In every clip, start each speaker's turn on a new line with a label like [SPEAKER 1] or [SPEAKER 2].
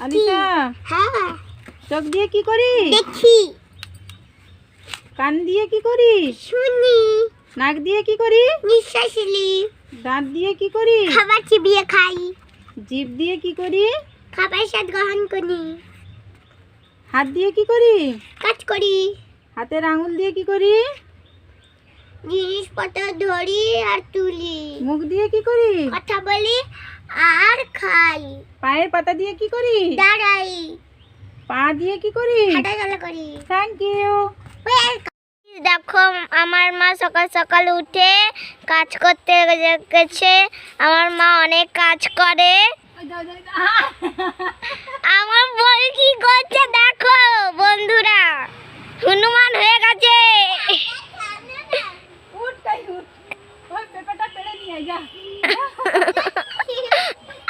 [SPEAKER 1] আলিশা
[SPEAKER 2] হ্যাঁ।
[SPEAKER 1] চোখ দিয়ে কি করিস?
[SPEAKER 2] দেখি।
[SPEAKER 1] কান দিয়ে কি করিস?
[SPEAKER 2] শুনি।
[SPEAKER 1] নাক দিয়ে কি করিস?
[SPEAKER 2] নিঃশ্বাস নি
[SPEAKER 1] দাঁত দিয়ে কি করিস?
[SPEAKER 2] খাবার চিবিয়ে খাই।
[SPEAKER 1] জিভ দিয়ে কি করি
[SPEAKER 2] খাবার স্বাদ গ্রহণ করি।
[SPEAKER 1] হাত দিয়ে কি করি
[SPEAKER 2] কাজ করি।
[SPEAKER 1] হাতের আঙুল দিয়ে কি করি
[SPEAKER 2] জিনিসপত্র ধরি আর তুলি।
[SPEAKER 1] মুখ দিয়ে কি করি
[SPEAKER 2] কথা বলি খাই
[SPEAKER 1] পায়ের পাতা দিয়ে কি করি
[SPEAKER 2] দাঁড়াই।
[SPEAKER 1] পা দিয়ে কি করি
[SPEAKER 2] হাঁটাচলা করি।
[SPEAKER 1] থ্যাংক ইউ
[SPEAKER 2] দেখো আমার মা সকাল সকাল উঠে কাজ করতে গেছে। আমার মা অনেক কাজ করে আমার বই কি করছে দেখো বন্ধুরা হনুমান হয়ে গেছে
[SPEAKER 1] উঠ তাই উঠ ওই পেপারটা পেড়ে নিয়ে আয়, যা মা সত্যি গাছ সত্যি যাচ্ছে পড়ে যাচ্ছে আরও একটা আছে এই বড় বড়টা ওই আটা পড়ছে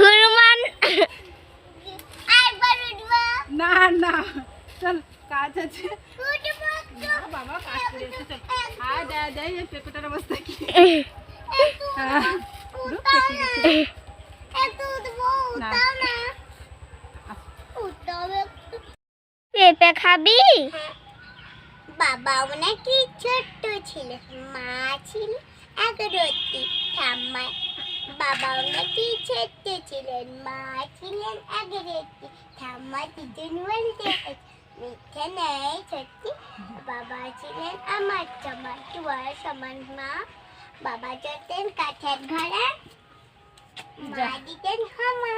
[SPEAKER 2] হনুমান।
[SPEAKER 1] না না। চল কাজ আছে। বাবা কাজ করে চল। দেয় দেয় অবস্থা কি? হ্যাঁ,
[SPEAKER 2] পেঁপে খাবি? বাবা নাকি ছোট্ট ছিল। মা ছিল এক রতি ঠাম্মা বাবা নাকি ছোট্ট ছিলেন মা ছিলেন আগের একটি। ঠাম্মা দুজন বলতে মিথ্যে নেই সত্যি। বাবা ছিলেন আমার সমান তোমার সমান মা। বাবা চলতেন কাঠের ঘরে মা দিতেন হামা